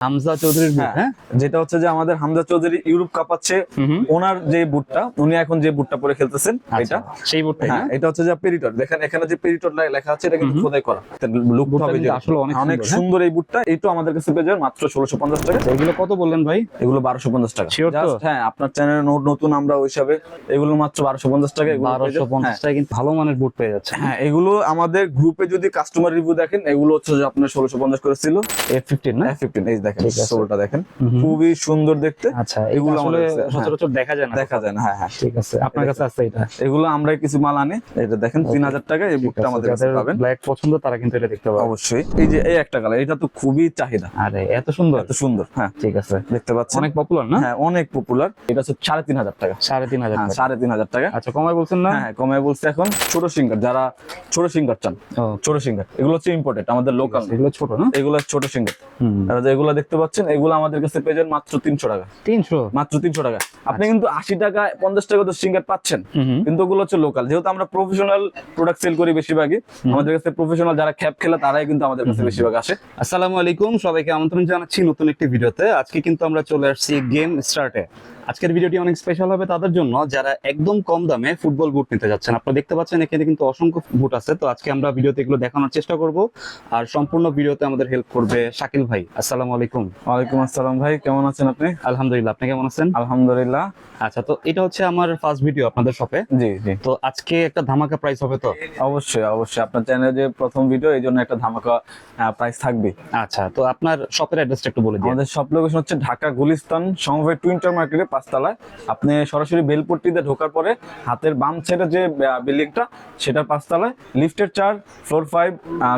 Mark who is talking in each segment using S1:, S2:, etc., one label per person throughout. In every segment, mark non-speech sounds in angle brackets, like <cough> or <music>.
S1: হামজা চৌধুরীর বুট
S2: হ্যাঁ,
S1: হ্যাঁ?
S2: যেটা হচ্ছে যে আমাদের হামজা চৌধুরী ইউরোপ কাপাচ্ছে। ওনার যে বুটটা উনি এখন যে বুটটা পরে খেলতেছেন
S1: আচ্ছা,
S2: এটা।
S1: সেই বুটটাই
S2: হ্যাঁ এটা হচ্ছে যে পেরিটর দেখেন এখানে যে পেরিটর লেখা আছে এটা কিন্তু। খোদাই করা। লুক হবে যে
S1: আসলে অনেক
S2: অনেক
S1: সুন্দর, হ্যাঁ?
S2: সুন্দর এই বুটটা আমাদের কাছে পেয়ে যাবেন মাত্র ষোলোশো পঞ্চাশ টাকা।
S1: আচ্ছা, এগুলো কত বললেন ভাই?
S2: এগুলো বারোশো পঞ্চাশ টাকা।
S1: Sure
S2: হ্যাঁ আপনার চ্যানেল নতুন আমরা ওই হিসাবে এগুলো মাত্র বারোশো পঞ্চাশ টাকা এগুলো।
S1: পঞ্চাশ টাকা কিন্তু ভালো মানের বুট পেয়ে যাচ্ছে
S2: হ্যাঁ এগুলো আমাদের গ্রুপে যদি কাস্টমার রিভিউ দেখেন এগুলো হচ্ছে যে আপনার ষোলোশো পঞ্চাশ করে ছিল।
S1: এফ ফিফটিন না?
S2: ফিফটিন এই দেখেন সোলটা দেখেন। খুবই সুন্দর দেখতে।
S1: আচ্ছা
S2: এগুলো
S1: এগুলো আসলে
S2: হ্যাঁ।
S1: সচরাচর দেখা যায় না
S2: দেখা যায় না হ্যাঁ হ্যাঁ।
S1: ঠিক আছে আপনার কাছে আছে এটা?
S2: এগুলো আমরা কিছু মাল আনি। এটা দেখেন তিন হাজার টাকা এই বুকটা আমাদের কাছে পাবেন।
S1: ব্ল্যাক পছন্দ তারা কিন্তু এটা দেখতে পাবে।
S2: অবশ্যই। এই যে এই একটা কালার এটা তো খুবই চাহিদা।
S1: আরে এত সুন্দর?
S2: এত সুন্দর হ্যাঁ।
S1: ঠিক আছে।
S2: দেখতে পাচ্ছেন?
S1: অনেক পপুলার না?
S2: হ্যাঁ অনেক পপুলার এটা হচ্ছে সাড়ে তিন হাজার টাকা।
S1: সাড়ে তিন হাজার
S2: হ্যাঁ
S1: টাকা।
S2: সাড়ে তিন হাজার টাকা।
S1: আচ্ছা কমায় বলছেন না?
S2: হ্যাঁ কমে বলছে এখন। ছোট সিঙ্গার যারা ছোট সিঙ্গার চান ছোট সিঙ্গার এগুলো হচ্ছে ইম্পোর্টেড আমাদের লোকাল
S1: এগুলো ছোট না?
S2: এগুলো ছোট সিঙ্গার। তারা যেগুলো দেখতে পাচ্ছেন এগুলো আমাদের কাছে পেয়ে মাত্র তিনশো টাকা।
S1: তিনশো?
S2: মাত্র তিনশো টাকা। আপনি কিন্তু আশি টাকা পঞ্চাশ টাকা তো সিঙ্গার পাচ্ছেন। কিন্তু ওগুলো হচ্ছে লোকাল যেহেতু আমরা প্রফেশনাল প্রোডাক্ট সেল করি বেশিরভাগই আমাদের কাছে প্রফেশনাল যারা খ্যাপ খেলে তারাই কিন্তু আমাদের কাছে বেশিরভাগ আসে।
S1: আসসালামু আলাইকুম সবাইকে আমন্ত্রণ জানাচ্ছি নতুন একটি ভিডিওতে। আজকে কিন্তু আমরা চলে আসছি গেম স্টার্টে আজকের ভিডিওটি অনেক স্পেশাল হবে তাদের জন্য। যারা একদম কম দামে ফুটবল বুট নিতে যাচ্ছেন আপনারা দেখতে পাচ্ছেন এখানে কিন্তু অসংখ্য বুট আছে। তো আজকে আমরা ভিডিওতে এগুলো দেখানোর চেষ্টা করব। আর সম্পূর্ণ ভিডিওতে আমাদের হেল্প করবে শাকিল ভাই। আসসালামু আলাইকুম।
S2: ওয়ালাইকুম আসসালাম ভাই কেমন আছেন আপনি?
S1: আলহামদুলিল্লাহ আপনি কেমন আছেন?
S2: আলহামদুলিল্লাহ।
S1: আচ্ছা তো এটা হচ্ছে আমার ফার্স্ট ভিডিও আপনাদের শপে
S2: জি জি।
S1: তো আজকে একটা ধামাকা প্রাইস হবে তো?
S2: অবশ্যই অবশ্যই। আপনার চ্যানেলে যে প্রথম ভিডিও এই জন্য একটা ধামাকা প্রাইস থাকবে।
S1: আচ্ছা তো আপনার শপের অ্যাড্রেসটা একটু বলে দিন।
S2: আমাদের সব লোকেশন হচ্ছে ঢাকা গুলিস্তান সমবায় টুইন্টার মার্কেটে পাঁচতলায়। আপনি সরাসরি বেলপট্টিতে ঢোকার পরে হাতের বাম সাইডে যে বিল্ডিংটা সেটার পাঁচতলায় লিফটের চার ফ্লোর ফাইভ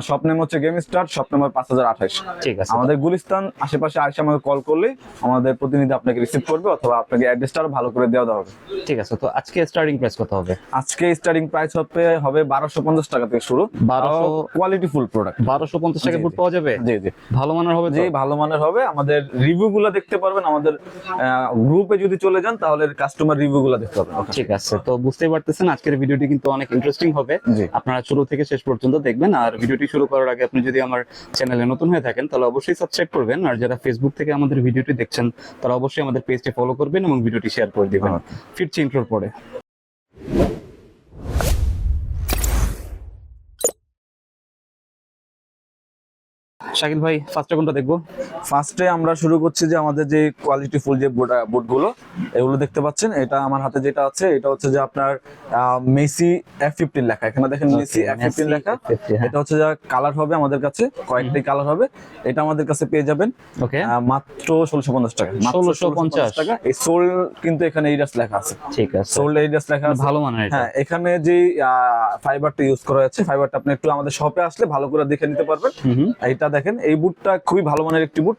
S2: শপ নেম হচ্ছে গেম স্টার শপ নাম্বার পাঁচ হাজার আঠাশ।
S1: ঠিক আছে।
S2: আমাদের গুলিস্তান আশেপাশে আসে আমাকে কল করলে আমাদের প্রতিনিধি আপনাকে রিসিভ করবে অথবা আপনাকে অ্যাড্রেসটা আরও ভালো করে দেওয়া হবে।
S1: ঠিক আছে তো আজকে স্টার্টিং প্রাইস কত হবে?
S2: আজকে স্টার্টিং প্রাইস হবে হবে বারোশো পঞ্চাশ টাকা থেকে শুরু।
S1: 1200
S2: কোয়ালিটি ফুল প্রোডাক্ট
S1: বারোশো পঞ্চাশ টাকা
S2: জি,
S1: পাওয়া যাবে?
S2: জি জি।
S1: ভালো মানের হবে
S2: জি ভালো মানের হবে। আমাদের রিভিউ গুলো দেখতে পারবেন। আমাদের গ্রুপে যদি চলে যান তাহলে কাস্টমার রিভিউ গুলো দেখতে পাবেন
S1: ঠিক আছে তো বুঝতেই পারতেছেন আজকের ভিডিওটি কিন্তু অনেক ইন্টারেস্টিং হবে। আপনারা শুরু থেকে শেষ পর্যন্ত দেখবেন আর ভিডিওটি শুরু করার আগে আপনি যদি আমার চ্যানেলে নতুন হয়ে থাকেন তাহলে অবশ্যই সাবস্ক্রাইব করবেন আর যারা ফেসবুক থেকে আমাদের ভিডিওটি দেখছেন তারা অবশ্যই আমাদের পেজটি ফলো করবেন এবং ভিডিওটি শেয়ার করে দিবেন। ফিরছি ইন্ট্রোর পরে। শাকিল ভাই ফার্স্টে কোনটা দেখব?
S2: ফার্স্টে আমরা শুরু করছি যে আমাদের যে কোয়ালিটি ফুল যে বুটগুলো এগুলো দেখতে পাচ্ছেন। এটা আমার হাতে যেটা আছে এটা হচ্ছে যে আপনার মেসি এফ ফিফটিন লেখা। এখানে দেখেন মেসি এফ ফিফটিন লেখা।
S1: হ্যাঁ।
S2: এটা হচ্ছে যে কালার হবে আমাদের কাছে কয়েকটি কালার হবে। এটা আমাদের কাছে পেয়ে যাবেন
S1: ওকে
S2: মাত্র ষোলোশো পঞ্চাশ টাকা। মাত্র
S1: 1650
S2: টাকা। এই সোল কিন্তু এখানে এইডাস লেখা আছে।
S1: ঠিক আছে।
S2: সোল এইডাস লেখা আছে।
S1: ভালো মানের এটা।
S2: হ্যাঁ এখানে যে ফাইবারটা ইউজ করা হচ্ছে ফাইবারটা আপনি একটু আমাদের শপে আসলে ভালো করে দেখে নিতে পারবেন। এইটা দেখেন এই বুটটা খুবই ভালো মানের একটি বুট।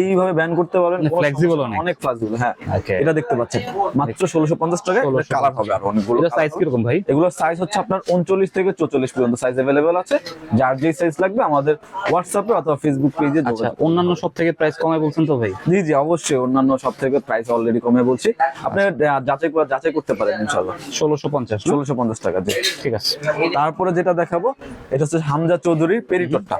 S2: এইভাবে ব্যান করতে পারবেন সমস্যা
S1: অনেক।
S2: অনেক ফ্লেক্সিবল হ্যাঁ। এটা দেখতে পাচ্ছেন। মাত্র ষোলোশো পঞ্চাশ টাকা কালার হবে আর অনেকগুলো
S1: সাইজ। কীরকম ভাই?
S2: এগুলোর সাইজ হচ্ছে আপনার উনচল্লিশ থেকে চৌচল্লিশ পর্যন্ত। সাইজ অ্যাভেলেবেল আছে। যার যে সাইজ লাগবে আমাদের হোয়াটসঅ্যাপে অথবা ফেসবুক পেজে
S1: আচ্ছা অন্যান্য সব থেকে প্রাইস কমায় বলছেন তো ভাই?
S2: জি জি অবশ্যই। অন্যান্য সব থেকে প্রাইস অলরেডি কমে বলছি। আপনি যাচাই করে যাচাই করতে পারেন
S1: পঞ্চাশ
S2: ষোলোশো পঞ্চাশ টাকা জি।
S1: ঠিক আছে।
S2: তারপরে যেটা দেখাবো এটা হচ্ছে হামজা চৌধুরীর পেরিটরটা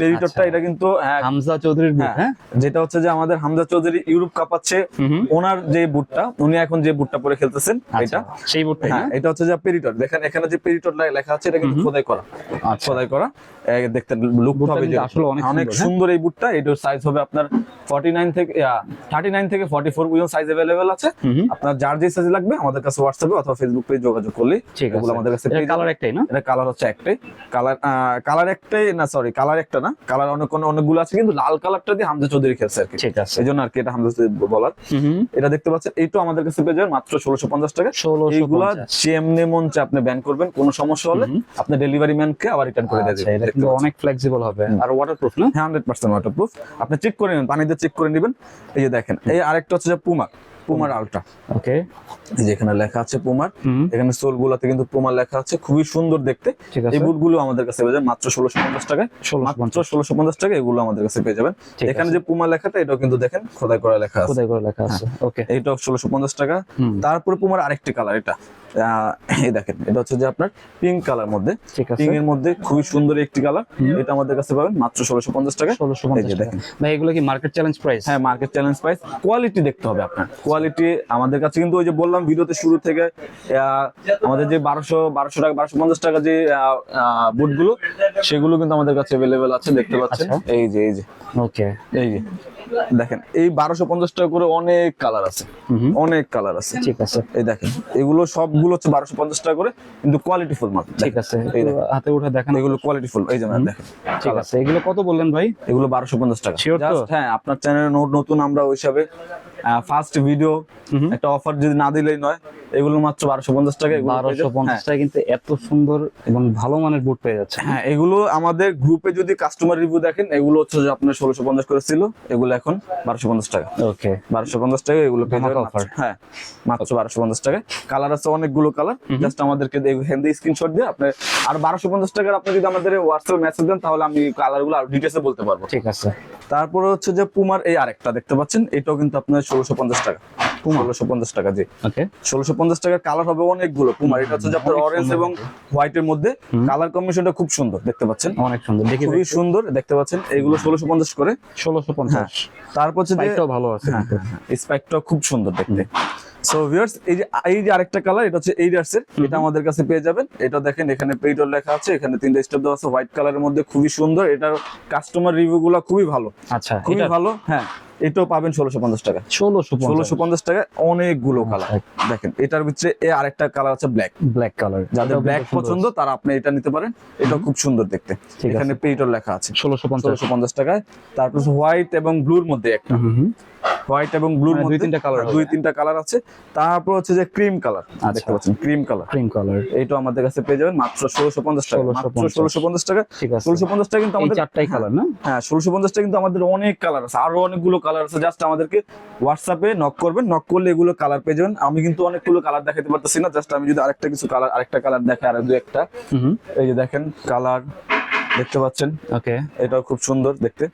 S2: পেরিটরটা
S1: আচ্ছা।
S2: এটা কিন্তু হ্যাঁ,
S1: হামজা চৌধুরীর বুট
S2: হ্যাঁ
S1: হ্যাঁ
S2: যেটা হচ্ছে যে আমাদের হামজা চৌধুরী ইউরোপ কাপাচ্ছে
S1: হুম হুম।
S2: ওনার যে বুটটা উনি এখন যে বুটটা পরে খেলতেছেন
S1: আচ্ছা
S2: এটা
S1: সেই বুটটাই
S2: হ্যাঁ
S1: না
S2: এটা হচ্ছে যে পেরিটর দেখেন এখানে যে পেরিটর লেখা আছে এটা কিন্তু খোদাই করা
S1: আচ্ছা
S2: খোদাই করা এ, দেখতে লুক
S1: বুটটা
S2: হবে যে
S1: কিন্তু আসলে অনেক
S2: অনেক
S1: সুন্দর, হ্যাঁ?
S2: সুন্দর এই বুটটা এটার সাইজ হবে আপনার 49 থেকে 39 থেকে 44 পর্যন্ত সাইজ अवेलेबल আছে
S1: হুম হুম।
S2: আপনার যার যে সাইজ লাগবে আমাদের কাছে হোয়াটসঅ্যাপে অথবা ফেসবুক পেজ যোগাযোগ করলে
S1: ঠিক
S2: এগুলো
S1: আছে
S2: আমাদের কাছে
S1: এটা
S2: পেয়ে
S1: কালার
S2: যাবেন।
S1: একটাই না
S2: এটা কালার হচ্ছে একটাই কালার কালার একটাই না সরি কালার একটা না কালার অনেক অনেক- অনেকগুলো আছে কিন্তু লাল কালারটা দিয়ে হামজা চৌধুরী খেলছে আর কি।
S1: ঠিক আছে।
S2: এই জন্য আর কি এটা হামজা চৌধুরী বলার। এটা দেখতে পাচ্ছেন এইটাও আমাদের কাছে পেয়ে যাবেন মাত্র ষোলোশো পঞ্চাশ টাকা। এইগুলা
S1: পঞ্চাশ।
S2: যেমনি মন চা আপনি ব্যান করবেন কোনো সমস্যা হলে। আপনি ডেলিভারি ম্যানকে আবার রিটার্ন করে দিয়ে
S1: আচ্ছা এটা
S2: দেবেন
S1: অনেক ফ্লেক্সিবল হবে। আর ওয়াটারপ্রুফ না?
S2: হান্ড্রেড পার্সেন্ট ওয়াটারপ্রুফ আপনি চেক করে নেবেন পানিতে চেক করে নেবেন। এই যে দেখেন এই আরেকটা হচ্ছে যে পুমা পুমার আলট্রা
S1: ওকে।
S2: এই যে এখানে লেখা আছে পুমার। এখানে সোল গুলাতে কিন্তু পুমার লেখা আছে খুবই সুন্দর দেখতে।
S1: ঠিক আছে
S2: এই বুটগুলো আমাদের কাছে পেয়ে যাবেন মাত্র ষোলোশো পঞ্চাশ টাকায়। মাত্র ষোলোশো পঞ্চাশ টাকা এগুলো আমাদের কাছে পেয়ে যাবেন। এখানে যে পুমা লেখাটা এটাও কিন্তু দেখেন খোদাই করা লেখা আছে।
S1: খোদাই করা লেখা আছে। ওকে।
S2: এটাও ষোলোশো পঞ্চাশ টাকা। তারপরে পুমার আরেকটি কালার এটা। এই দেখেন এটা হচ্ছে যে আপনার পিঙ্ক কালার মধ্যে। পিঙ্ক এর মধ্যে খুবই সুন্দর একটি কালার এটা আমাদের কাছে পাবেন মাত্র ষোলোশো পঞ্চাশ টাকা।
S1: ষোলোশো পঞ্চাশ
S2: দেখেন।
S1: ভাই এগুলো কি মার্কেট চ্যালেঞ্জ প্রাইস
S2: হ্যাঁ মার্কেট চ্যালেঞ্জ প্রাইস কোয়ালিটি দেখতে হবে আপনার। কোয়ালিটি আমাদের কাছে কিন্তু ওই যে বললাম ভিডিওতে শুরু থেকে আহ, আমাদের যে বারোশো বারোশো টাকা বারোশো পঞ্চাশ টাকা যে বুটগুলো সেগুলো কিন্তু আমাদের কাছে অ্যাভেলেবেল আছে দেখতে পাচ্ছেন।
S1: আচ্ছা।
S2: এই যে এই যে।
S1: ওকে
S2: এই যে। দেখেন এই বারোশো পঞ্চাশ টাকা করে অনেক কালার আছে। অনেক কালার আছে।
S1: ঠিক আছে।
S2: এই দেখেন এগুলো সবগুলো হচ্ছে বারোশো পঞ্চাশ টাকা করে কিন্তু কোয়ালিটি ফুল মাল
S1: ঠিক আছে হাতে উঠে দেখেন।
S2: এগুলো কোয়ালিটি ফুল এই যেমন দেখেন
S1: ঠিক আছে এগুলো কত বললেন ভাই?
S2: এগুলো বারোশো পঞ্চাশ টাকা। হ্যাঁ আপনার চ্যানেলে নতুন আমরা ওই হিসাবে ফার্স্ট ভিডিও একটা অফার যদি না দিলেই নয় এগুলো মাত্র বারোশো পঞ্চাশ টাকা
S1: বারোশো পঞ্চাশ টাকা কিন্তু এত সুন্দর এবং ভালো মানের বুট পেয়ে যাচ্ছে।
S2: হ্যাঁ এগুলো আমাদের গ্রুপে যদি কাস্টমার রিভিউ দেখেন এগুলো হচ্ছে যে আপনার ষোলোশো পঞ্চাশ করে ছিল এগুলো এখন বারোশো পঞ্চাশ টাকা।
S1: ওকে
S2: বারোশো পঞ্চাশ টাকা এগুলো পেয়ে যাবেন। মাত্র- হ্যাঁ মাত্র বারোশো পঞ্চাশ টাকা কালার আছে অনেকগুলো কালার জাস্ট আমাদেরকে থেকে স্ক্রিনশট দিয়ে আপনি আর বারোশো পঞ্চাশ টাকার আপনি যদি আমাদের হোয়াটসঅ্যাপ মেসেজ দেন তাহলে আমি কালারগুলো ডিটেলসে বলতে পারব।
S1: ঠিক আছে।
S2: তারপরে হচ্ছে যে পুমার এই আরেকটা দেখতে পাচ্ছেন এটাও কিন্তু আপনার ষোলোশো পঞ্চাশ টাকা। ষোলোশো পঞ্চাশ টাকা জি। ষোলোশো পঞ্চাশ টাকার কালার হবে অনেকগুলো পুমার। এটা হচ্ছে আপনার অরেঞ্জ এবং হোয়াইট এর মধ্যে। কালার কম্বিনেশনটা খুব সুন্দর দেখতে পাচ্ছেন?
S1: অনেক সুন্দর। দেখি
S2: খুবই সুন্দর দেখতে পাচ্ছেন? এগুলো ষোলোশো পঞ্চাশ করে।
S1: ষোলোশো পঞ্চাশ।
S2: তারপর হচ্ছে
S1: ভালো আছে
S2: স্পাইকটা স্পাইকটাও খুব সুন্দর দেখতে। সো ভিউয়ার্স এই যে এই যে আরেকটা কালার এটা হচ্ছে এইডার্স এর। এটা আমাদের কাছে পেয়ে যাবেন। এটা দেখেন এখানে পেইটর লেখা আছে এখানে তিনটা স্টেপ দেওয়া আছে হোয়াইট কালারের মধ্যে খুবই সুন্দর। এটার কাস্টমার রিভিউ গুলো খুবই ভালো।
S1: আচ্ছা
S2: খুবই ভালো হ্যাঁ। এটাও পাবেন ষোলোশো পঞ্চাশ টাকা।
S1: ষোলোশো
S2: ষোলোশো পঞ্চাশ টাকা অনেকগুলো কালার দেখেন এটার ভিতরে এ আরেকটা কালার আছে ব্ল্যাক
S1: ব্ল্যাক কালার
S2: যাদের ব্ল্যাক পছন্দ তারা আপনি এটা নিতে পারেন। এটা খুব সুন্দর দেখতে। এখানে পেইটর লেখা আছে।
S1: ষোলোশো পঞ্চাশ।
S2: টাকায়। তারপর হোয়াইট এবং ব্লুর মধ্যে একটা। হোয়াইট এবং ব্লুর
S1: মানে দুই
S2: মধ্যে
S1: তিনটা
S2: হ্যাঁ, দুই তিনটা কালার আছে। তারপর হচ্ছে যে ক্রিম কালার
S1: আচ্ছা।
S2: দেখতে পাচ্ছেন ক্রিম কালার
S1: ক্রিম কালার
S2: এইটা আমাদের কাছে পেয়ে যাবেন মাত্র ষোলোশো পঞ্চাশ টাকা। মাত্র
S1: 1650
S2: ষোলোশো পঞ্চাশ টাকা।
S1: ঠিক আছে।
S2: ষোলোশো পঞ্চাশ টাকা কিন্তু আমাদের
S1: চারটাই কালার না?
S2: হ্যাঁ ষোলোশো পঞ্চাশ টাকা কিন্তু আমাদের অনেক কালার আছে। আরও অনেকগুলো কালার আছে। জাস্ট আমাদেরকে হোয়াটসঅ্যাপে নক করবেন। নক করলে এগুলো কালার পেয়ে যাবেন। আমি কিন্তু অনেকগুলো কালার দেখাতে পারতেছি না। জাস্ট আমি যদি আরেকটা কিছু কালার আরেকটা কালার দেখে আর দু একটা।
S1: হুম
S2: এই যে দেখেন কালার দেখতে পাচ্ছেন?
S1: ওকে
S2: এটাও খুব সুন্দর দেখতে।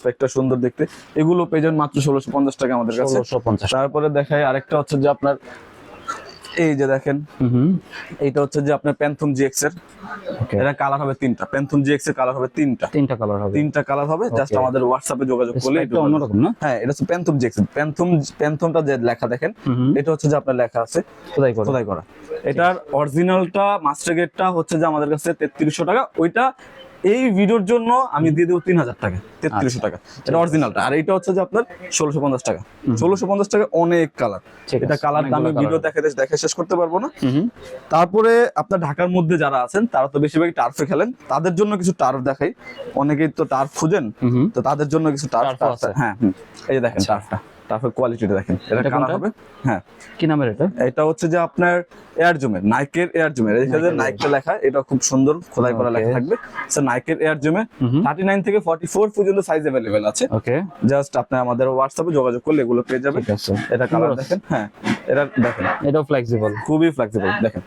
S2: স্পেকটা সুন্দর দেখতে। এগুলো পেয়ে মাত্র ষোলোশো পঞ্চাশ টাকা আমাদের কাছে। তারপরে দেখায় আরেকটা হচ্ছে যে আপনার এই যে দেখেন। এইটা হচ্ছে যে আপনার প্যান্থম জিএক্স এর। এটা কালার হবে তিনটা। প্যান্থম জিএক্স এর কালার হবে তিনটা।
S1: তিনটা কালার হবে।
S2: তিনটা কালার হবে। জাস্ট আমাদের হোয়াটসঅ্যাপে যোগাযোগ করলে
S1: স্পাইকটা অন্যরকম না?
S2: হ্যাঁ এটা হচ্ছে প্যান্থম জিএক্স প্যান্থম প্যান্থমটা যে লেখা দেখেন এটা হচ্ছে যে আপনার লেখা আছে
S1: খোদাই করে।
S2: খোদাই করা। এটার অরিজিনালটা মাস্টার গেটটা হচ্ছে যে আমাদের কাছে তেত্রিশশো টাকা। ওইটা এই ভিডিওর জন্য আমি দিয়ে দেবো তিন হাজার টাকা তেত্রিশশো টাকা। এটা অরিজিনালটা আর এটা হচ্ছে যে আপনার ষোলোশো পঞ্চাশ টাকা। ষোলোশো পঞ্চাশ টাকা অনেক কালার এটা কালার আমি ভিডিও। দেখে দেখে শেষ করতে পারব না। তারপরে আপনার ঢাকার মধ্যে যারা আছেন তারা তো বেশিরভাগই টার্ফে খেলেন। তাদের জন্য কিছু টার্ফ দেখাই। অনেকেই তো টার্ফ খুঁজেন তো তাদের জন্য কিছু টার্ফ। হ্যাঁ এই যে দেখেন
S1: আচ্ছা।
S2: টার্ফটা টার্ফের কোয়ালিটিটা দেখেন। এটা কালার হবে? হ্যাঁ।
S1: কি নামের এটা?
S2: এটা হচ্ছে যে আপনার এয়ার জুমের নাইকের এয়ার জুমের এই
S1: যে নাইকে
S2: নাইকটা লেখা এটা খুব সুন্দর খোদাই করা লেখা থাকবে। স্যার নাইকের এয়ার জুমে
S1: হুম
S2: থার্টি নাইন থেকে ফর্টি ফোর পর্যন্ত সাইজ अवेलेबल আছে।
S1: ওকে
S2: জাস্ট আপনি আমাদের হোয়াটসঅ্যাপে যোগাযোগ করলে এগুলো পেয়ে যাবেন। এটা কালার দেখেন হ্যাঁ। এটা দেখেন।
S1: এটাও ফ্লেক্সিবল
S2: খুবই ফ্লেক্সিবল দেখেন।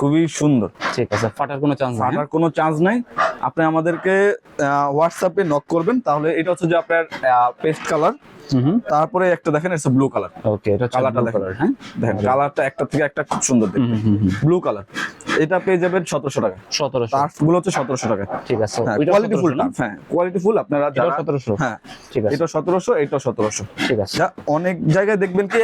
S2: খুবই সুন্দর।
S1: ঠিক আছে ফাটার কোনো চান্স
S2: ফাটার কোনো চান্স নাই। আপনি আমাদেরকে হোয়াটসঅ্যাপে নক করবেন তাহলে এটা হচ্ছে যে আপনার পেস্ট কালার তারপরে একটা দেখেন এটা ব্লু কালার
S1: ওকে এটা
S2: কালারটা দেখেন।
S1: হ্যাঁ?
S2: দেখেন কালারটা একটা থেকে একটা খুব সুন্দর দেখতে। ব্লু কালার এটা পেয়ে যাবেন সতেরোশো টাকা।
S1: সতেরোশো।
S2: টার্ফগুলো হচ্ছে সতেরোশো টাকা।
S1: ঠিক আছে
S2: হ্যাঁ কোয়ালিটি ফুল? টার্ফ হ্যাঁ কোয়ালিটি ফুল আপনারা যারা
S1: সতেরোশো।
S2: হ্যাঁ
S1: ঠিক আছে।
S2: এটা সতেরোশো এটা সতেরোশো।
S1: ঠিক আছে।
S2: অনেক জায়গায় দেখবেন কি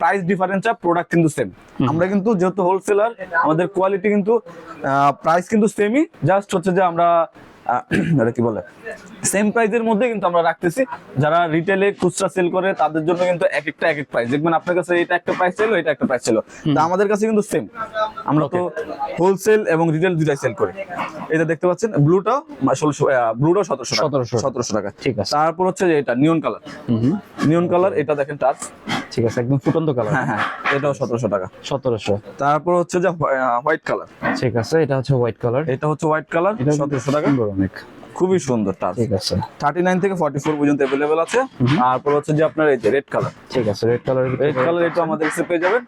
S2: প্রাইস ডিফারেন্স আর প্রোডাক্ট কিন্তু সেম আমরা কিন্তু যেহেতু হোলসেলার আমাদের কোয়ালিটি কিন্তু প্রাইস কিন্তু সেমই জাস্ট হচ্ছে যে আমরা <clears throat> এটা কি বলে? সেম প্রাইজের মধ্যে কিন্তু আমরা রাখতেছি। যারা রিটেলে খুচরা সেল করে তাদের জন্য কিন্তু এক একটা এক এক প্রাইস দেখবেন আপনার কাছে এটা একটা প্রাইস ছিল এটা একটা প্রাইস ছিল। তা আমাদের কাছে কিন্তু সেম আমরা তো হোলসেল এবং রিটেল দুটাই সেল করি। এটা দেখতে পাচ্ছেন ব্লুটা ষোলোশো ব্লুটাও সতেরোশো
S1: 1700
S2: সতেরোশো টাকা।
S1: ঠিক আছে।
S2: তারপর হচ্ছে যে এটা নিয়ন কালার নিয়ন কালার এটা দেখেন টাচ
S1: ঠিক আছে একদম ফুটন্ত কালার
S2: হ্যাঁ হ্যাঁ এটাও সতেরোশো টাকা।
S1: সতেরোশো।
S2: তারপর হচ্ছে যে হোয়াইট কালার
S1: ঠিক আছে এটা হচ্ছে হোয়াইট কালার
S2: এটা হচ্ছে হোয়াইট কালার সতেরোশো টাকা।
S1: অনেক
S2: খুবই সুন্দর টার্ফ
S1: ঠিক আছে।
S2: থার্টি নাইন থেকে ফর্টি ফোর পর্যন্ত অ্যাভেলেবেল আছে। তারপর হচ্ছে যে আপনার এই যে রেড কালার
S1: ঠিক আছে রেড কালার
S2: রেড কালার এটা আমাদের কাছে পেয়ে যাবেন।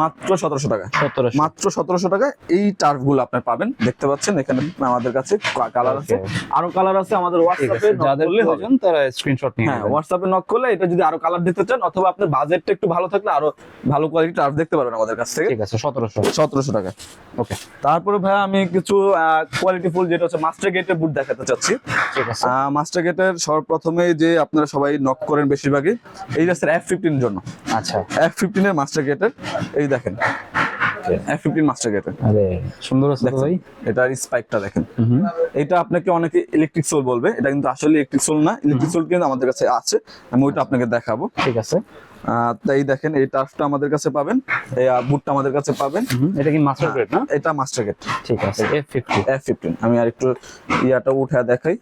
S2: মাত্র সতেরোশো টাকা
S1: সতেরোশো।
S2: মাত্র সতেরোশো টাকা এই টার্ফগুলো আপনার পাবেন। দেখতে পাচ্ছেন এখানে আমাদের কাছে কালার আছে। আরও কালার আছে আমাদের হোয়াটসঅ্যাপে
S1: আছে যাদের প্রয়োজন তারা স্ক্রিনশট নিয়ে
S2: হ্যাঁ
S1: নেবেন।
S2: হোয়াটসঅ্যাপে নক করলে এটা যদি আরও কালার দেখতে চান অথবা আপনার বাজেটটা একটু ভালো থাকলে আরও ভালো কোয়ালিটি টার্ফ দেখতে পারবেন আমাদের কাছ থেকে।
S1: ঠিক আছে সতেরোশো।
S2: সতেরোশো টাকা
S1: ওকে
S2: তারপরে ভাই আমি কিছু কোয়ালিটি ফুল যেটা হচ্ছে মাস্টার গেটের বুট দেখাতে চাচ্ছি।
S1: আছে।
S2: মাস্টার গেটের সর্বপ্রথমে যে আপনারা সবাই নক করেন বেশিরভাগই এই রাস্তার এফ ফিফটিন জন্য।
S1: আচ্ছা।
S2: এফ ফিফটিন এর মাস্টার গেটের এই দেখেন। এফ ফিফটিন মাস্টার গেটের
S1: আরে সুন্দর আছে ভাই।
S2: এটার স্পাইকটা দেখেন। এটা আপনাকে অনেকে ইলেকট্রিক সোল বলবে। এটা কিন্তু আসলে ইলেকট্রিক সোল না। ইলেকট্রিক সোল কিন্তু আমাদের কাছে আছে। আমি ওইটা আপনাকে দেখাবো।
S1: ঠিক আছে।
S2: তাই দেখেন এই টার্ফটা আমাদের কাছে পাবেন। এই বুটটা আমাদের কাছে পাবেন।
S1: এটা কি মাস্টার গ্রেড না?
S2: এটা মাস্টার গেট
S1: ঠিক আছে এফ ফিফটি
S2: এফ ফিফটিন আমি আর একটু ইয়াটা উঠে দেখাই।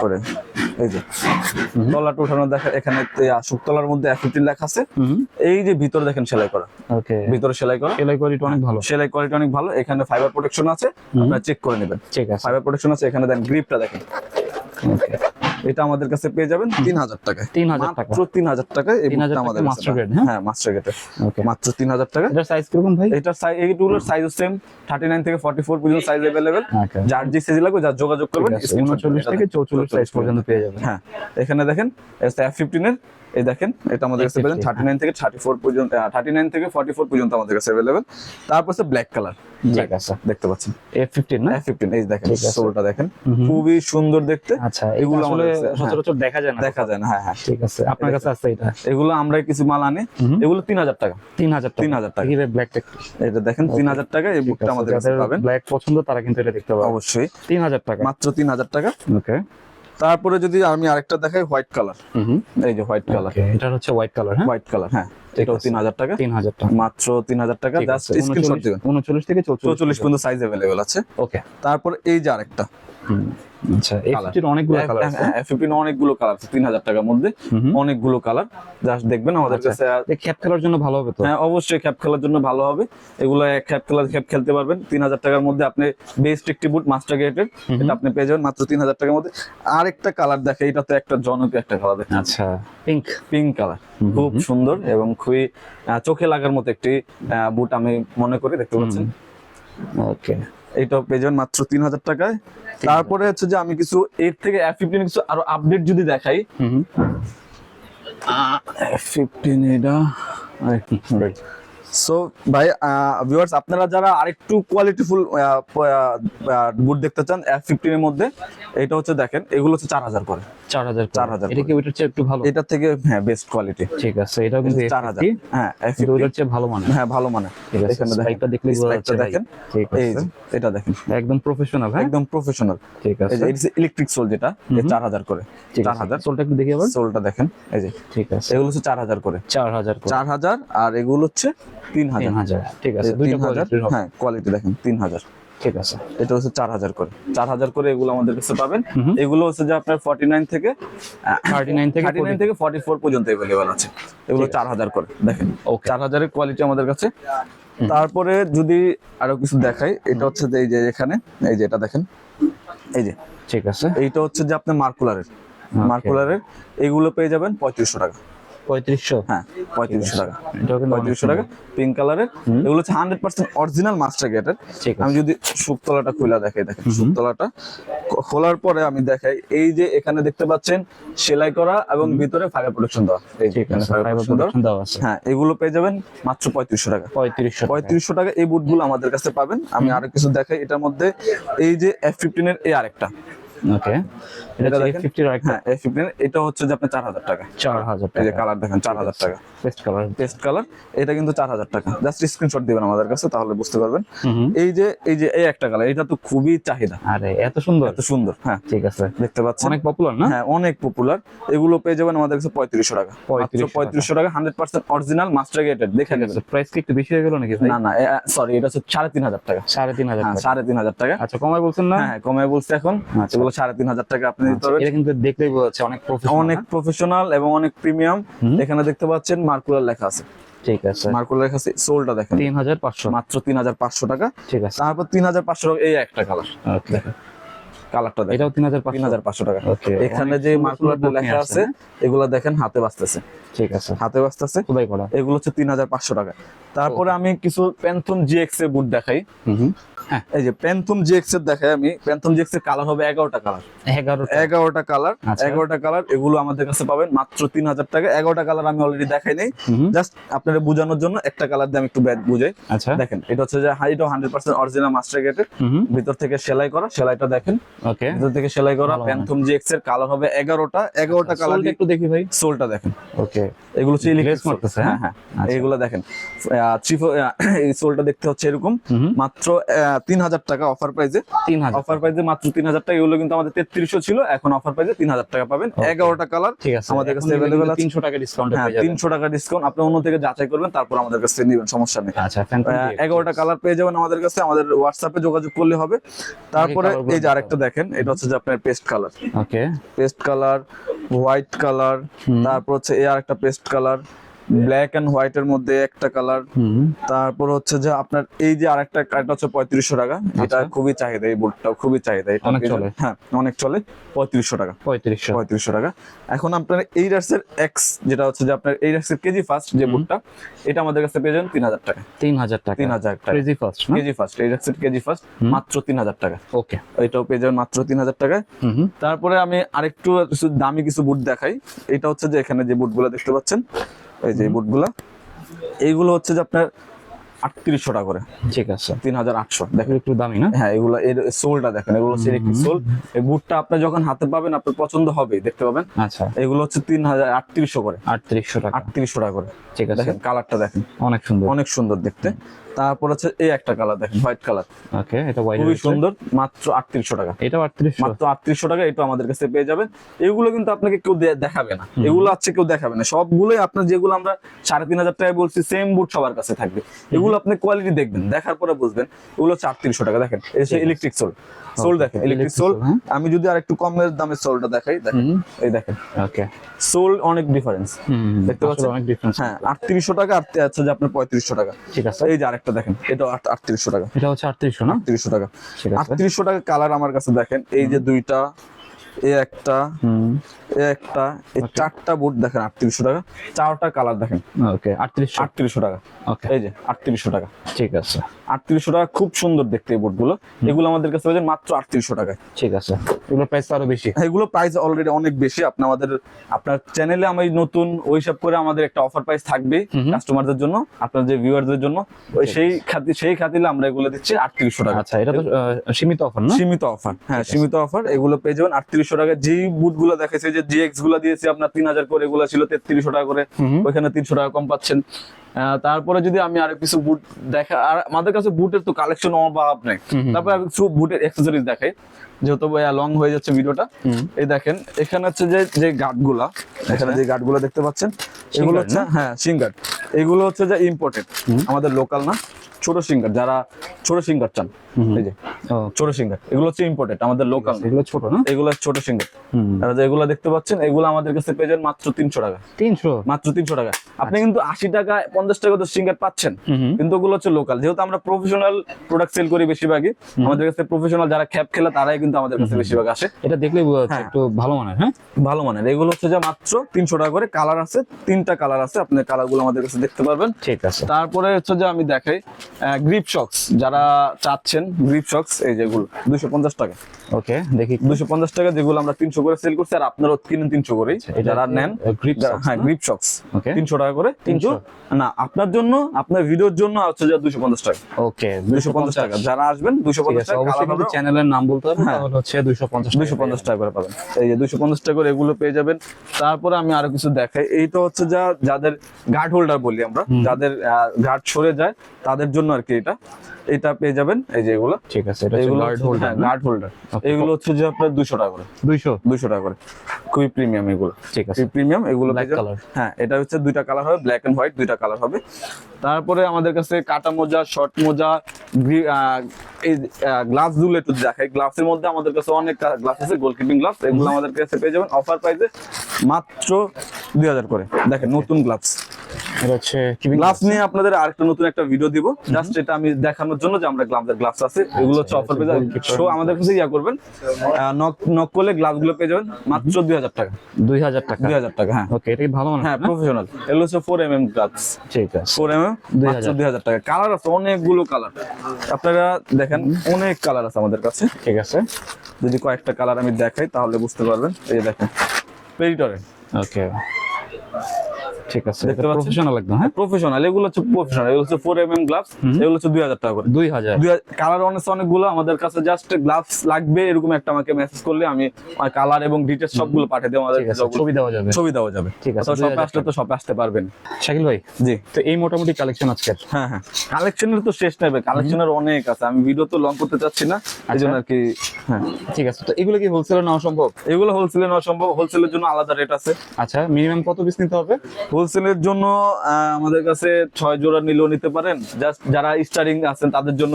S2: করে। এই যে তলাটা উঠানো দেখেন এখানে শুকতলার মধ্যে ফিফটিন লেখা আছে। এই যে ভিতরে দেখেন সেলাই করা।
S1: ওকে।
S2: ভিতরে সেলাই করা।
S1: সেলাই কোয়ালিটি অনেক ভালো।
S2: সেলাই কোয়ালিটি অনেক ভালো। এখানে ফাইবার প্রোটেকশন আছে। আপনারা চেক করে নেবেন।
S1: ঠিক আছে।
S2: ফাইবার প্রোটেকশন আছে। এখানে দেন গ্রিপটা দেখেন। এটা আমাদের কাছে পেয়ে যাবেন তিন হাজার টাকায়।
S1: 3000 টাকা।
S2: মাত্র তিন হাজার টাকায় এই
S1: 3000
S2: বুটটা আমাদের
S1: মাত্র
S2: গ্রেড
S1: হ্যাঁ?
S2: হ্যাঁ মাস্টার গেটে
S1: ওকে
S2: মাত্র তিন হাজার টাকা
S1: এটার সাইজ কীরকম ভাই?
S2: এটার সাইজ এইগুলোর সাইজ সেম থার্টি নাইন থেকে ফর্টি ফোর পর্যন্ত সাইজ অ্যাভেলেবেল যার যে সাইজ লাগবে যার যোগাযোগ করবেন
S1: উনচল্লিশ থেকে। চৌচল্লিশ সাইজ পর্যন্ত পেয়ে যাবেন।
S2: হ্যাঁ এখানে দেখেন এফ ফিফটিনের এই দেখেন এটা আমাদের কাছে পেলেন
S1: 850,
S2: থার্টি নাইন থেকে থার্টি ফোর পর্যন্ত থার্টি নাইন থেকে ফর্টি ফোর পর্যন্ত আমাদের কাছে অ্যাভেলেবেল তারপর হচ্ছে ব্ল্যাক কালার
S1: ঠিক আছে।
S2: দেখতে পাচ্ছেন।
S1: এফ ফিফটিন না?
S2: এফ ফিফটিন এই দেখেন সোলটা দেখেন। খুবই সুন্দর দেখতে।
S1: আচ্ছা
S2: এগুলো আমাদের হ্যাঁ।
S1: সচরাচর দেখা যায় না।
S2: দেখা যায় না হ্যাঁ হ্যাঁ।
S1: ঠিক আছে আপনার কাছে আছে এটা?
S2: এগুলো আমরা কিছু মাল আনি। এগুলো তিন হাজার টাকা।
S1: তিন হাজার টাকা।
S2: 3000 টাকা।
S1: ব্ল্যাক
S2: এটা দেখেন তিন হাজার টাকা এই বুকটা আমাদের কাছে পাবেন।
S1: ব্ল্যাক পছন্দ তারা কিন্তু এটা দেখতে পাবে
S2: অবশ্যই।
S1: তিন হাজার টাকা।
S2: মাত্র তিন হাজার টাকা।
S1: ওকে
S2: তারপরে যদি আমি আরেকটা দেখাই হোয়াইট কালার। এই যে হোয়াইট কালার।
S1: এটা হচ্ছে হোয়াইট কালার হ্যাঁ?
S2: হোয়াইট কালার হ্যাঁ। এটাও তিন হাজার টাকা।
S1: তিন হাজার টাকা।
S2: মাত্র তিন হাজার টাকা জাস্ট স্ক্রিনশট দিবেন।
S1: উনচল্লিশ থেকে চৌচল্লিশ
S2: পর্যন্ত সাইজ অ্যাভেলেবেল আছে।
S1: ওকে
S2: তারপর এই যে আরেকটা।
S1: আচ্ছা অনেকগুলো কালার আছে।
S2: এফ অনেকগুলো কালার আছে তিন হাজার টাকার মধ্যে। অনেকগুলো কালার জাস্ট দেখবেন আমাদের। কাছে
S1: এই খেলার জন্য ভালো হবে তো?
S2: হ্যাঁ অবশ্যই ক্যাপ খেলার জন্য ভালো হবে। এগুলো ক্যাপ খেলা ক্যাপ খেলতে পারবেন। তিন হাজার টাকার মধ্যে আপনি বেস্ট একটি বুট মাস্টার এটা আপনি পেয়ে যাবেন মাত্র তিন হাজার টাকার মধ্যে। আরেকটা কালার দেখে এটা তো একটা জনপ্রিয় একটা কালার দেখেন
S1: আচ্ছা। পিঙ্ক
S2: পিঙ্ক কালার খুব সুন্দর এবং খুবই চোখে লাগার মতো একটি বুট আমি মনে করি দেখতে পাচ্ছেন।
S1: ওকে
S2: এইটাও পেয়ে যাবেন মাত্র তিন হাজার টাকায়। তারপরে হচ্ছে যে আমি কিছু এর থেকে এফ ফিফটিন কিছু আরও আপডেট যদি দেখাই। ফিফটিন এটা সো ভাই ভিউয়ার্স আপনারা যারা আরেকটু কোয়ালিটিফুল বুট দেখতে চান এফ ফিফটিন এর মধ্যে এটা হচ্ছে দেখেন এগুলো হচ্ছে চার হাজার করে।
S1: চার হাজার
S2: 4000
S1: এটা কি ওইটার চেয়ে একটু ভালো?
S2: এটা থেকে হ্যাঁ বেস্ট কোয়ালিটি
S1: ঠিক আছে এটাও কিন্তু
S2: চার হাজার। হ্যাঁ এফ
S1: ওইটার চেয়ে ভালো মানে
S2: হ্যাঁ ভালো মানে এখানে দেখেন
S1: দেখলে।
S2: দেখেন। এই এটা দেখেন।
S1: একদম প্রফেশনাল হ্যাঁ?
S2: একদম প্রফেশনাল
S1: ঠিক
S2: এই
S1: আছে।
S2: যে ইলেকট্রিক সোল যেটা চার হাজার করে। চার হাজার।
S1: সোলটা একটু দেখি আবার।
S2: সোলটা দেখেন এই যে।
S1: ঠিক আছে।
S2: এগুলো হচ্ছে চার হাজার করে।
S1: চার হাজার
S2: চার হাজার আর এগুলো হচ্ছে তিন হাজার।
S1: ঠিক আছে
S2: তিন হাজার হ্যাঁ কোয়ালিটি দেখেন তিন হাজার।
S1: ঠিক আছে।
S2: এটা হচ্ছে চার হাজার করে। চার হাজার করে এগুলো আমাদের কাছে পাবেন। এগুলো হচ্ছে যে আপনার ফর্টি নাইন থেকে
S1: থার্টি নাইন থেকে
S2: থার্টি নাইন থেকে ফর্টি ফোর পর্যন্ত অ্যাভেলেবেল আছে। এগুলো চার হাজার করে দেখেন। চার হাজারের কোয়ালিটি আমাদের কাছে। তারপরে যদি আরও কিছু দেখাই এটা হচ্ছে যে এই যে এখানে এই যে এটা দেখেন এই যে।
S1: ঠিক আছে।
S2: এইটা হচ্ছে যে আপনার মার্কুলারের। মার্কুলারের এগুলো পেয়ে যাবেন পঁয়ত্রিশশো টাকা।
S1: পঁয়ত্রিশশো।
S2: হ্যাঁ পঁয়ত্রিশশো টাকা। পঁয়ত্রিশশো টাকা পিঙ্ক কালারের এগুলো হচ্ছে হান্ড্রেড পার্সেন্ট অরিজিনাল মাস্টার গেটের আমি যদি খুলে দেখাই দেখেন শুকতলাটা। খোলার পরে আমি দেখাই এই যে এখানে দেখতে পাচ্ছেন সেলাই করা এবং ভিতরে
S1: ফাইবার
S2: প্রোটেকশন দেওয়া। হ্যাঁ এগুলো পেয়ে যাবেন মাত্র পঁয়ত্রিশশো টাকা।
S1: পঁয়ত্রিশশো
S2: পঁয়ত্রিশশো টাকা এই বুটগুলো আমাদের কাছে পাবেন। আমি আরও কিছু দেখাই এটার মধ্যে এই যে এফ ফিফটিন এর এই আরেকটা।
S1: ওকে এটা
S2: এটা
S1: দেখেন?
S2: দেখেন।
S1: ফিফটির আরেকটা।
S2: হ্যাঁ এফ ফিফটিন এটা হচ্ছে যে চার হাজার টাকা।
S1: চার হাজার
S2: এই যে কালার দেখেন চার হাজার টাকা।
S1: বেস্ট কালার
S2: পেস্ট কালার এটা কিন্তু চার হাজার টাকা। জাস্ট স্ক্রিনশট দিবেন আমাদের কাছে তাহলে বুঝতে পারবেন। এই যে এই যে এই একটা কালার এটা তো খুবই চাহিদা।
S1: আরে এত সুন্দর।
S2: এত সুন্দর হ্যাঁ।
S1: ঠিক আছে।
S2: দেখতে পাচ্ছেন?
S1: অনেক পপুলার না?
S2: হ্যাঁ অনেক পপুলার এগুলো পেয়ে যাবেন আমাদের কাছে পঁয়ত্রিশশো টাকা।
S1: 3500 টাকা।
S2: পঁয়ত্রিশশো টাকা হান্ড্রেড পার্সেন্ট অরিজিনাল মাস্টার গেটেড দেখে নেবেন।
S1: প্রাইস কি একটু বেশি হয়ে গেল নাকি ভাই?
S2: না না সরি এটা হচ্ছে সাড়ে তিন হাজার টাকা।
S1: সাড়ে তিন হাজার
S2: হ্যাঁ
S1: টাকা।
S2: সাড়ে তিন হাজার টাকা।
S1: আচ্ছা কমাই বলছেন না?
S2: হ্যাঁ কমে বলছে এখন।
S1: আচ্ছা।
S2: এগুলো সাড়ে তিন হাজার টাকা আপনি দিতে
S1: আচ্ছা,
S2: পারবেন।
S1: এটা কিন্তু দেখলেই বোঝা যাচ্ছে অনেক
S2: অনেক প্রফেশনাল এবং অনেক প্রিমিয়াম এখানে দেখতে পাচ্ছেন মার্কুলার লেখা আছে।
S1: ঠিক আছে।
S2: মার্কুলার কাছে সোলটা দেখেন। মাত্র টাকা।
S1: ঠিক আছে।
S2: তারপর তিন হাজার পাঁচশো টাকা এই একটা কালার
S1: ওকে
S2: কালারটা দেখেন।
S1: এটাও তিন হাজার
S2: তিন হাজার পাঁচশো টাকা। এখানে যে মার্কুলারটা লেখা আছে এগুলা দেখেন হাতে বাঁচতেছে
S1: ঠিক আছে।
S2: হাতে বাঁচতেছে
S1: খোদাই করা
S2: এগুলো হচ্ছে তিন হাজার পাঁচশো টাকা। তারপরে আমি কিছু প্যান্থম জিএক্স এর বুট দেখাই।
S1: হ্যাঁ
S2: এই যে প্যান্থম জিএক্স এর দেখাই আমি। প্যান্থম জিএক্স এর কালার হবে এগারোটা কালার
S1: এগারো
S2: এগারোটা কালার
S1: আচ্ছা।
S2: এগারোটা কালার এগুলো আমাদের কাছে পাবেন মাত্র তিন হাজার টাকা। এগারোটা কালার আমি অলরেডি দেখাই নেই। জাস্ট আপনাদের বোঝানোর জন্য একটা কালার দিয়ে আমি একটু ব্যাট বুঝাই।
S1: আচ্ছা।
S2: দেখেন এটা হচ্ছে যে height hundred percent original master গেটের ভিতর থেকে সেলাই করা সেলাইটা দেখেন।
S1: ওকে
S2: ভিতর থেকে সেলাই করা প্যান্থম জিএক্স এর কালার হবে এগারোটা। এগারোটা কালার
S1: একটু দেখি ভাই।
S2: সোলটা দেখেন।
S1: ওকে
S2: এগুলো হচ্ছে ইলেকট্রিক হ্যাঁ?
S1: হ্যাঁ?
S2: হ্যাঁ।
S1: আচ্ছা।
S2: এগুলো দেখেন। সোলটা দেখতে হচ্ছে এরকম। মাত্র তিন হাজার টাকা অফার প্রাইজে
S1: তিন হাজার
S2: অফার প্রাইজে মাত্র তিন হাজার টাকা। এগুলো কিন্তু আমাদের তেত্রিশশো ছিল এখন অফার প্রাইজে তিন হাজার টাকা পাবেন। এগারোটা কালার
S1: ঠিক আছে।
S2: আমাদের কাছে আছে।
S1: তিনশো টাকা ডিসকাউন্ট
S2: হ্যাঁ তিনশো টাকা ডিসকাউন্ট আপনি অন্য থেকে যাচাই করবেন তারপর আমাদের কাছে নেবেন সমস্যা নেই।
S1: আচ্ছা
S2: এগারোটা কালার পেয়ে যাবেন আমাদের কাছে। আমাদের হোয়াটসঅ্যাপে যোগাযোগ করলে হবে। তারপরে এই যে আরেকটা দেখেন এটা হচ্ছে যে আপনার paste
S1: colour
S2: okay paste colour white
S1: colour
S2: তারপর হচ্ছে এই আরেকটা paste colour black and white এর মধ্যে একটা কালার তারপর হচ্ছে যে আপনার এই যে আরেকটা এটা হচ্ছে পঁয়ত্রিশশো টাকা। এটা খুবই চাহিদা এই বুটটা খুবই চাহিদা। এটা
S1: আচ্ছা। অনেক চলে।
S2: হ্যাঁ অনেক চলে। পঁয়ত্রিশশো টাকা।
S1: পঁয়ত্রিশশো।
S2: পঁয়ত্রিশশো টাকা। এখন আপনার এই রার্সের এক্স যেটা হচ্ছে যে আপনার এই রার্সের কেজি ফার্স্ট যে বুটটা এটা আমাদের কাছে পেয়ে যাবেন তিন হাজার টাকা।
S1: তিন হাজার টাকা।
S2: তিন হাজার টাকা।
S1: ক্রেজি ফার্স্ট
S2: কেজি ফার্স্ট এই রার্সের কেজি ফার্স্ট মাত্র তিন হাজার টাকা।
S1: ওকে
S2: এটাও পেয়ে যাবেন মাত্র তিন হাজার টাকায়। তারপরে আমি আরেকটু কিছু দামি কিছু বুট দেখাই। এটা হচ্ছে যে এখানে যে বুটগুলো দেখতে পাচ্ছেন এই যে বুটগুলা এইগুলো হচ্ছে যে আপনার আটত্রিশশো টাকা করে।
S1: ঠিক আছে।
S2: তিন হাজার আটশো দেখেন।
S1: একটু দামি না?
S2: হ্যাঁ এগুলো এর সোলটা দেখেন এগুলো হচ্ছে ইলেকট্রিক সোল। এই বুটটা আপনি যখন হাতে পাবেন আপনার পছন্দ হবে দেখতে পাবেন।
S1: আচ্ছা।
S2: এগুলো হচ্ছে তিন হাজার আটত্রিশশো করে।
S1: আটত্রিশশো টাকা।
S2: আটত্রিশশো টাকা করে।
S1: ঠিক আছে।
S2: দেখেন কালারটা দেখেন।
S1: অনেক সুন্দর।
S2: অনেক সুন্দর দেখতে। তারপর হচ্ছে এই একটা কালার দেখেন হোয়াইট কালার
S1: ওকে এটা হোয়াইট
S2: খুবই সুন্দর মাত্র আটত্রিশশো টাকা।
S1: এটাও আটত্রিশশো।
S2: মাত্র আটত্রিশশো টাকা এটা আমাদের কাছে পেয়ে যাবেন। এগুলো কিন্তু আপনাকে কেউ দেখাবে না। এগুলো আছে কেউ দেখাবে না। সবগুলোই আপনার যেগুলো আমরা সাড়ে তিন হাজার টাকায় বলছি সেম বুট সবার কাছে থাকবে। এগুলো আপনি কোয়ালিটি দেখবেন দেখার পরে বুঝবেন। এগুলো হচ্ছে আটত্রিশশো টাকা দেখেন। এই ইলেকট্রিক সোল সোল দেখেন ইলেকট্রিক সোল
S1: হ্যাঁ।
S2: আমি যদি আর একটু কমের দামের সোলটা দেখাই দেখেন। এই দেখেন।
S1: ওকে
S2: সোল অনেক ডিফারেন্স দেখতে পাচ্ছেন?
S1: অনেক ডিফারেন্স
S2: হ্যাঁ আটত্রিশশো টাকা আর আছে যে আপনার পঁয়ত্রিশশো টাকা।
S1: ঠিক আছে।
S2: এই যে আরেকটা দেখেন এটা আটত্রিশশো টাকা।
S1: এটা হচ্ছে আটত্রিশশো না?
S2: আটত্রিশশো টাকা। আটত্রিশশো টাকা কালার আমার কাছে দেখেন এই যে দুইটা এই একটা এই একটা এই চারটা বুট দেখেন আটত্রিশশো টাকা। চারটা কালার দেখেন।
S1: ওকে আটত্রিশশো।
S2: আটত্রিশশো টাকা।
S1: ওকে
S2: এই যে আটত্রিশশো টাকা।
S1: ঠিক আছে।
S2: আটত্রিশশো টাকা খুব সুন্দর দেখতে এই বুটগুলো এগুলো আমাদের কাছে পাবেন মাত্র আটত্রিশশো টাকায়।
S1: ঠিক আছে। এগুলোর প্রাইস আরও বেশি।
S2: এগুলো প্রাইস অলরেডি অনেক বেশি। আপনি আমাদের আপনার চ্যানেলে আমি নতুন ওই সব করে আমাদের একটা অফার প্রাইস থাকবে। কাস্টমারদের জন্য আপনার যে ভিউয়ারদের জন্য। ওই সেই খাতি সেই খাতিলে আমরা এগুলো দিচ্ছি আটত্রিশশো টাকা।
S1: আচ্ছা এটা তো সীমিত অফার না?
S2: সীমিত অফার হ্যাঁ সীমিত অফার এগুলো পেয়ে যাবেন আটত্রিশশো টাকা যেই বুটগুলো দেখেছে যে জিএক্সগুলো দিয়েছে আপনার তিন হাজার করে এগুলো ছিল তেত্রিশশো টাকা করে। ওইখানে তিনশো টাকা কম পাচ্ছেন। তারপরে যদি আমি আরও কিছু বুট দেখা আর আমাদের কাছে বুটের তো কালেকশন অভাব নেই। তারপরে আমি কিছু বুটের অ্যাক্সেসরিজ দেখাই। যেহেতু ভাইয়া লং হয়ে যাচ্ছে ভিডিওটা। এই দেখেন এখানে হচ্ছে যে যে গার্ডগুলা এখানে যে গার্ডগুলা দেখতে পাচ্ছেন এগুলো হচ্ছে হ্যাঁ সিঙ্গার এগুলো হচ্ছে যে ইম্পোর্টেড আমাদের লোকাল না ছোট সিঙ্গার যারা ছোট সিঙ্গার চান। এই যে। ছোট সিঙ্গার এগুলো হচ্ছে ইম্পোর্টেড আমাদের লোকাল
S1: এগুলো ছোট না?
S2: এগুলো ছোট সিঙ্গার আর যেগুলো দেখতে পাচ্ছেন এগুলো আমাদের কাছে পেয়ে যান মাত্র তিনশো টাকা।
S1: তিনশো?
S2: মাত্র তিনশো টাকা। আপনি কিন্তু আশি টাকা পঞ্চাশ টাকা তো সিঙ্গার পাচ্ছেন। কিন্তু ওগুলো হচ্ছে লোকাল যেহেতু আমরা প্রফেশনাল প্রোডাক্ট সেল করি বেশিরভাগই আমাদের কাছে প্রফেশনাল যারা খ্যাপ খেলে তারাই কিন্তু আমাদের কাছে বেশিরভাগ আসে।
S1: এটা দেখলেই বোঝা যাচ্ছে
S2: হ্যাঁ।
S1: একটু ভালো মানের হ্যাঁ?
S2: ভালো মানের। এগুলো হচ্ছে যে মাত্র তিনশো টাকা করে। কালার আছে তিনটা কালার আছে। আপনি কালারগুলো আমাদের কাছে দেখতে পারবেন।
S1: ঠিক আছে।
S2: তারপরে হচ্ছে যে আমি দেখাই গ্রিপ শক্স যারা চাচ্ছেন গ্রিপ শক্স এই যেগুলো দুশো পঞ্চাশ টাকা।
S1: ওকে দেখি।
S2: দুশো পঞ্চাশ টাকা যেগুলো আমরা তিনশো করে সেল করছি আর আপনারাও কিনেন তিনশো করে যারা নেন
S1: গ্রিপ
S2: হ্যাঁ গ্রিপ শক্স
S1: ওকে।
S2: তিনশো টাকা করে
S1: 300
S2: না আপনার জন্য আপনার ভিডিওর জন্য হচ্ছে যে দুশো পঞ্চাশ টাকা।
S1: ওকে
S2: দুশো পঞ্চাশ টাকা। যারা আসবেন দুশো পঞ্চাশ টাকা
S1: অবশ্যই চ্যানেলের নাম বলতে হবে
S2: হ্যাঁ।
S1: হচ্ছে দুইশো পঞ্চাশ
S2: দুশো পঞ্চাশ টাকা করে পাবেন। এই যে দুশো পঞ্চাশ টাকা করে এগুলো পেয়ে যাবেন। তারপরে আমি আরও কিছু দেখাই। এইটা হচ্ছে যা যাদের গার্ড হোল্ডার বলি আমরা যাদের গার্ড সরে যায় তাদের জন্য আর কি এটা। এটা পেয়ে যাবেন এই যে এগুলো।
S1: ঠিক আছে। এটা হচ্ছে গার্ড হোল্ডার
S2: গার্ড হোল্ডার এগুলো হচ্ছে যে আপনার দুশো টাকা করে।
S1: দুইশো?
S2: দুশো টাকা করে। খুবই প্রিমিয়াম এগুলো।
S1: ঠিক আছে।
S2: প্রিমিয়াম এগুলো
S1: Black
S2: পেয়ে হ্যাঁ এটা হচ্ছে দুইটা কালার হবে ব্ল্যাক এন্ড হোয়াইট দুইটা কালার হবে। তারপরে আমাদের কাছে কাটা মোজা শর্ট মোজা এই গ্লাভসগুলো একটু দেখাই। গ্লাভসের মধ্যে আমাদের কাছে অনেক গ্লাভস আছে গোল কিপিং গ্লাভস এগুলো আমাদের কাছে পেয়ে যাবেন। অফার প্রাইসে মাত্র দুই হাজার করে। দেখেন নতুন গ্লাভস
S1: এটা হচ্ছে
S2: গ্লাভস নিয়ে আপনাদের আরেকটা নতুন একটা ভিডিও দিব। জাস্ট এটা আমি দেখানোর জন্য যে আমরা গ্লাভস গ্লাভস আছে এগুলো হচ্ছে অফার পেয়ে যাবেন।
S1: goalkeeper
S2: আমাদের কাছে ইয়া করবেন। নক নক করলে গ্লাভসগুলো পেয়ে যাবেন। মাত্র দুই হাজার টাকা।
S1: দুই হাজার টাকা।
S2: দুই হাজার টাকা হ্যাঁ।
S1: ওকে এটা ভালো মানে?
S2: হ্যাঁ প্রফেশনাল এগুলো হচ্ছে ফোর এম এম গ্লাভস
S1: ঠিক আছে।
S2: ফোর এম এম
S1: 2000
S2: দুই হাজার টাকা। কালার আছে অনেকগুলো কালার আপনারা দেখেন অনেক কালার আছে আমাদের কাছে।
S1: ঠিক আছে।
S2: যদি কয়েকটা কালার আমি দেখাই তাহলে বুঝতে পারবেন। এই দেখেন পেরিটরে
S1: ওকে ঠিক আছে
S2: দেখতে পাচ্ছেন?
S1: প্রফেশনাল একদম হ্যাঁ?
S2: প্রফেশনাল এগুলো হচ্ছে প্রফেশনাল এগুলো হচ্ছে ফোর এম এম গ্লাভস এগুলো হচ্ছে দুই হাজার টাকা করে।
S1: দুই হাজার।
S2: কালার অনেক অনেকগুলো আমাদের কাছে জাস্ট গ্লাভস লাগবে এরকম একটা আমাকে মেসেজ করলে আমি কালার এবং সবগুলো পাঠিয়ে দেবো আমাদের
S1: ছবি দেওয়া যাবে।
S2: ছবি দেওয়া যাবে।
S1: ঠিক আছে,
S2: শপে আসলে তো শপে আসতে পারবেন।
S1: শাকিল ভাই
S2: জি।
S1: তো এই মোটামুটি কালেকশন আজকের?
S2: হ্যাঁ হ্যাঁ। কালেকশনের তো শেষ নেবে কালেকশনের অনেক আছে আমি ভিডিও তো লং করতে চাচ্ছি না এই জন্য আর কি হ্যাঁ।
S1: ঠিক আছে তো এগুলো কি হোলসেলে নেওয়া সম্ভব?
S2: এগুলো হোলসেলে নেওয়া সম্ভব হোলসেলের জন্য আলাদা রেট আছে।
S1: আচ্ছা মিনিমাম কত পিস নিতে হবে?
S2: হোলসেলের জন্য আমাদের কাছে ছয় জোড়া নিলেও নিতে পারেন। জাস্ট যারা স্টারিং আছেন তাদের জন্য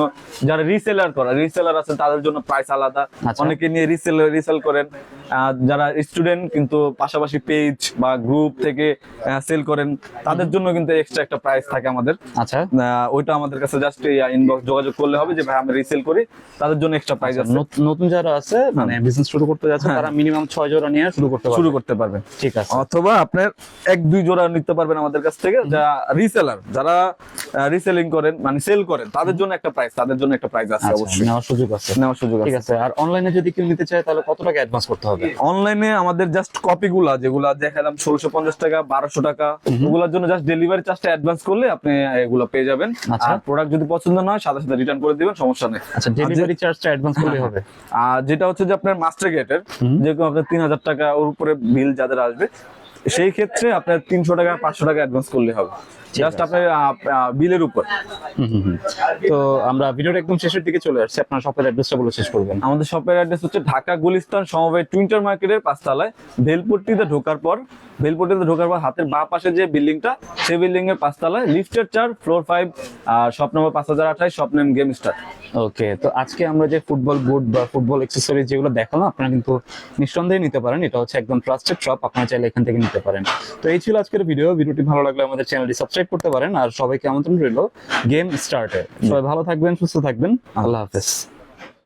S2: যারা রিসেলার করা রিসেলার আছেন তাদের জন্য প্রাইস আলাদা।
S1: আচ্ছা।
S2: অনেকে নিয়ে রিসেল রিসেল করেন। যারা স্টুডেন্ট কিন্তু পাশাপাশি পেজ বা গ্রুপ থেকে সেল করেন তাদের জন্য কিন্তু এক্সট্রা একটা প্রাইস থাকে আমাদের।
S1: আচ্ছা।
S2: ওইটা আমাদের কাছে জাস্ট ইনবক্স যোগাযোগ করলে হবে যে ভাই আমি রিসেল করি। তাদের জন্য এক্সট্রা প্রাইস আছে।
S1: নতুন যারা আছে মানে বিজনেস শুরু করতে যাচ্ছে তারা মিনিমাম ছয় জোড়া নিয়ে শুরু করতে পারবে।
S2: শুরু করতে পারবেন
S1: ঠিক আছে।
S2: অথবা আপনার এক দুই জোড়া নিতে পারবেন আমাদের কাছ থেকে যা রিসেলার যারা রিসেলিং করেন মানে সেল করেন তাদের জন্য একটা প্রাইস তাদের জন্য একটা প্রাইস আছে
S1: আচ্ছা,
S2: অবশ্যই।
S1: নেওয়ার সুযোগ আছে।
S2: নেওয়ার সুযোগ আছে
S1: ঠিক
S2: আছে।
S1: আর অনলাইনে যদি কেউ নিতে চায় তাহলে কত টাকা অ্যাডভান্স করতে হবে?
S2: অনলাইনে আমাদের জাস্ট কপিগুলা যেগুলা দেখালাম ষোলশো পঞ্চাশ টাকা বারোশো টাকা ওগুলোর জন্য জাস্ট ডেলিভারি চার্জটা অ্যাডভান্স করলে আপনি এগুলো পেয়ে যাবেন।
S1: আচ্ছা।
S2: আর প্রোডাক্ট যদি পছন্দ না হয় সাথে সাথে রিটার্ন করে দিবেন সমস্যা নেই।
S1: আচ্ছা ডেলিভারি চার্জটা অ্যাডভান্স করলে হবে।
S2: আর যেটা হচ্ছে যে আপনার মাস্টার গেটের যেরকম আপনার তিন হাজার টাকা ওর উপরে বিল যাদের আসবে সেই ক্ষেত্রে আপনার তিনশো টাকা পাঁচশো টাকা অ্যাডভান্স করলে হবে। জাস্ট আপনার বিলের উপর।
S1: তো আমরা ভিডিওর একদম শেষের দিকে চলে আসছি। আপনার শপের অ্যাড্রেসটা বলে শেষ করবেন।
S2: আমাদের শপের অ্যাড্রেস হচ্ছে ঢাকা গুলিস্তান সমবায় টুইন্টার মার্কেটের পাঁচতলায়। ভেলপট্টিতে ঢোকার পর ভেলপট্টিতে ঢোকার পর হাতের বাঁ পাশে যে বিল্ডিংটা সেই বিল্ডিং এর পাঁচতলায় লিফটের চার ফ্লোর ফাইভ আর শপ নম্বর পাঁচ হাজার আঠাশ shop name game star
S1: okay তো আজকে আমরা যে ফুটবল বুট বা ফুটবল অ্যাক্সেসরিজ যেগুলো দেখালাম আপনারা কিন্তু নিঃসন্দেহে নিতে পারেন। এটা হচ্ছে একদম ট্রাস্টেড শপ আপনারা চাইলে এখান থেকে নিতে পারেন। তো এই ছিল আজকের ভিডিও ভিডিওটি ভালো লাগলে আমাদের চ্যানেলটি সাবস্ক্রাইব করতে পারেন আর সবাইকে আমন্ত্রণ রইল গেম স্টার্টে সবাই ভালো থাকবেন, সুস্থ থাকবেন। আল্লাহ হাফেজ।